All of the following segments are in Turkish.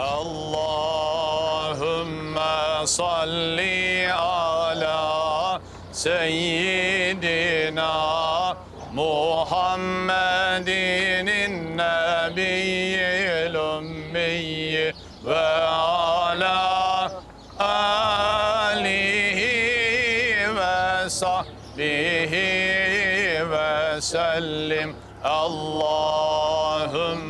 Allahümme salli ala seyyidina Muhammedinin nebiyyil ümmiyyi ve ala alihi ve sahbihi ve sellim. Allahümme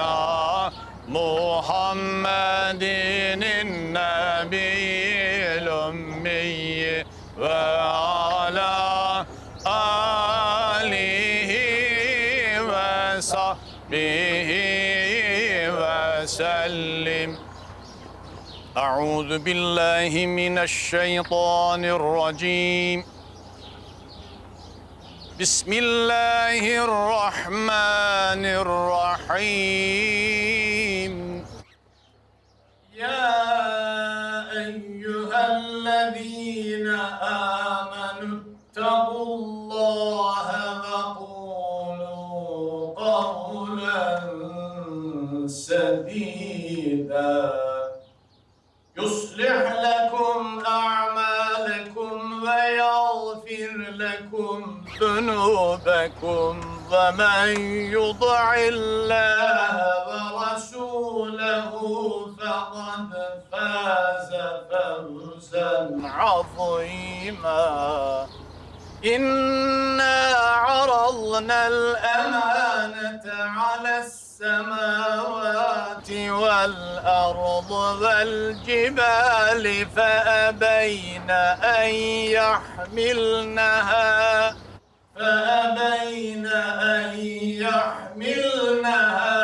ala seyyidina Muhammedin nebiyyil ümmiyyi ve ala alihi ve sahbihi ve sellim. أعوذ بالله من الشيطان الرجيم Bismillahirrahmanirrahim. ذنوبكم ومن يطع الله ورسوله فقد فاز فوزا عظيما. إنا عرضنا الأمانة على السماوات والأرض والجبال فأبين أن يحملنها. فأبين أن يحملنها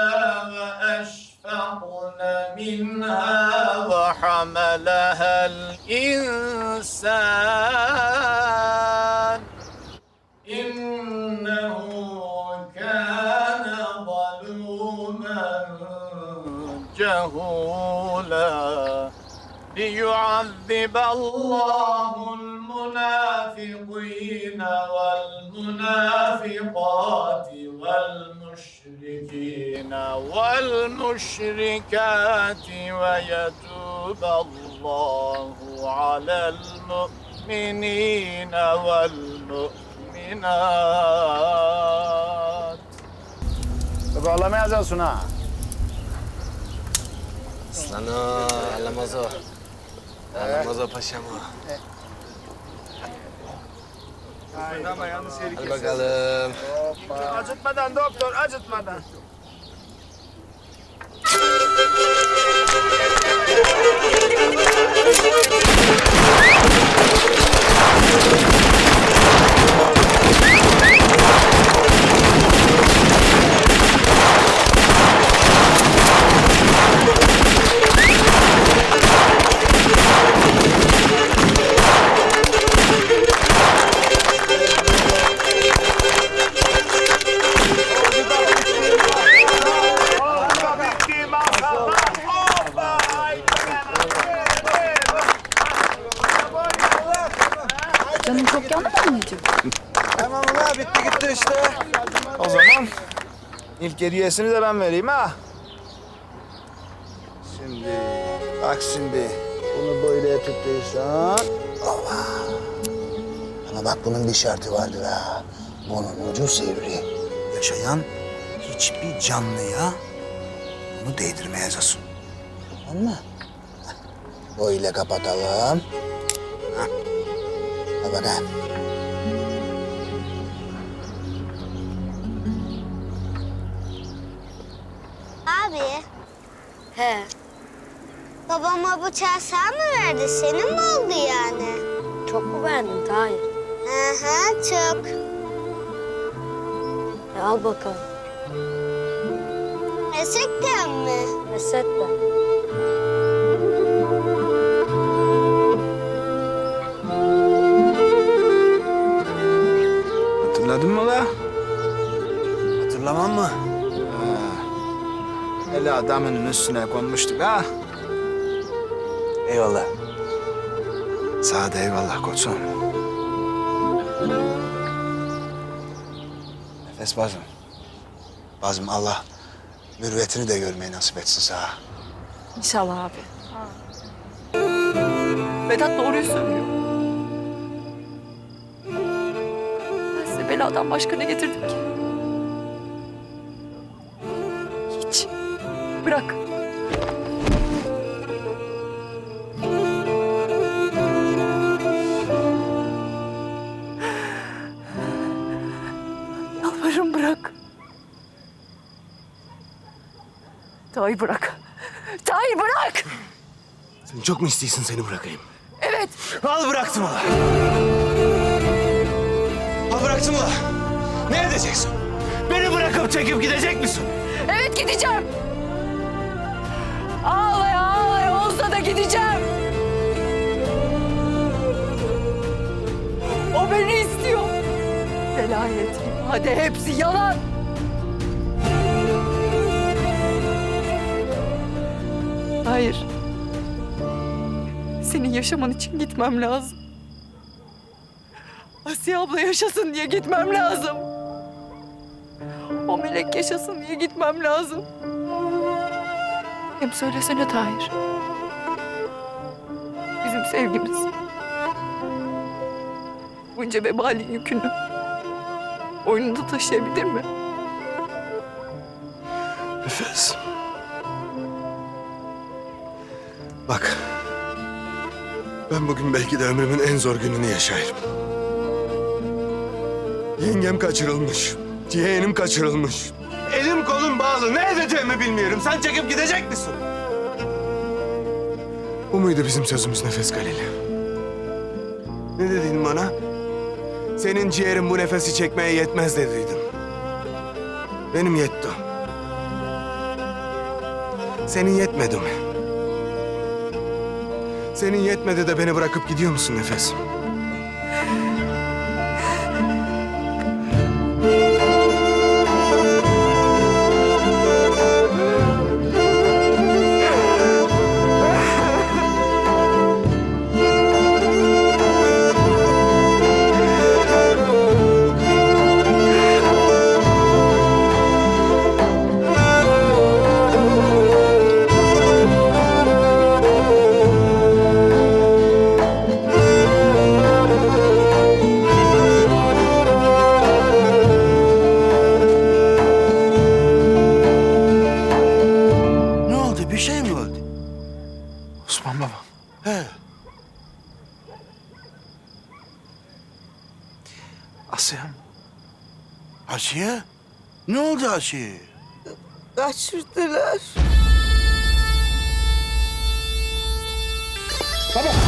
وأشفقن منها وحملها الإنسان. إنه كان ظلوما جهولا ليعذب الله المنافقين والمنافقات والمشركين والمشركات ويتوب الله على المؤمنين والمؤمنات طب والله ما يزال صناعة Aslan o, Alamazo. Alamazo paşam o. Ama yanlış yeri Hadi bakalım. Acıtmadan doktor, acıtmadan. Tamam ulan bitti gitti işte. O zaman ilk hediyesini de ben vereyim ha. Şimdi bak şimdi bunu böyle tutuyorsan. Ova. Ama bak bunun bir şartı vardır ha. Bunun ucu sivri. Yaşayan hiçbir canlıya bunu değdirmeyeceksin. Tamam mı? Böyle kapatalım. Ha. Ha bakayım. He. babama bıçağı sen mi verdi? Senin mi oldu yani? Çok mu beğendin Tahir? Hı hı, çok. E, al bakalım. Gerçekten mi? Reset adamının üstüne konmuştuk ha. Eyvallah. Sağ da eyvallah koçum. Nefes bazım. Bazım Allah mürüvvetini de görmeyi nasip etsin sana. İnşallah abi. Vedat doğruyu söylüyor. Ben size beladan başka ne getirdim ki? Bırak. Yalvarırım bırak. Tahir bırak. Tahir bırak. Sen çok mu istiyorsun seni bırakayım? Evet. Al bıraktım ula. Al bıraktım ula. Ne edeceksin? Beni bırakıp çekip gidecek misin? Evet gideceğim. Gideceğim. O beni istiyor. Velayet, hadi hepsi yalan. Hayır. Senin yaşaman için gitmem lazım. Asiye abla yaşasın diye gitmem lazım. O melek yaşasın diye gitmem lazım. Hem söylesene Tahir. Sevgimiz. Bunca vebalin yükünü boynunda taşıyabilir mi? Nefes. Bak. Ben bugün belki de ömrümün en zor gününü yaşayırım. Yengem kaçırılmış. Yeğenim kaçırılmış. Elim kolum bağlı. Ne edeceğimi bilmiyorum. Sen çekip gidecek misin? Bu muydu bizim sözümüz Nefes Galili? Ne dedin bana? Senin ciğerin bu nefesi çekmeye yetmez dediydin. Benim yetti. Senin yetmedi mi? Senin yetmedi de beni bırakıp gidiyor musun Nefes? Osman baba. He. Asya'm. Asiye? Ne oldu Asiye? Kaçırdılar. Baba.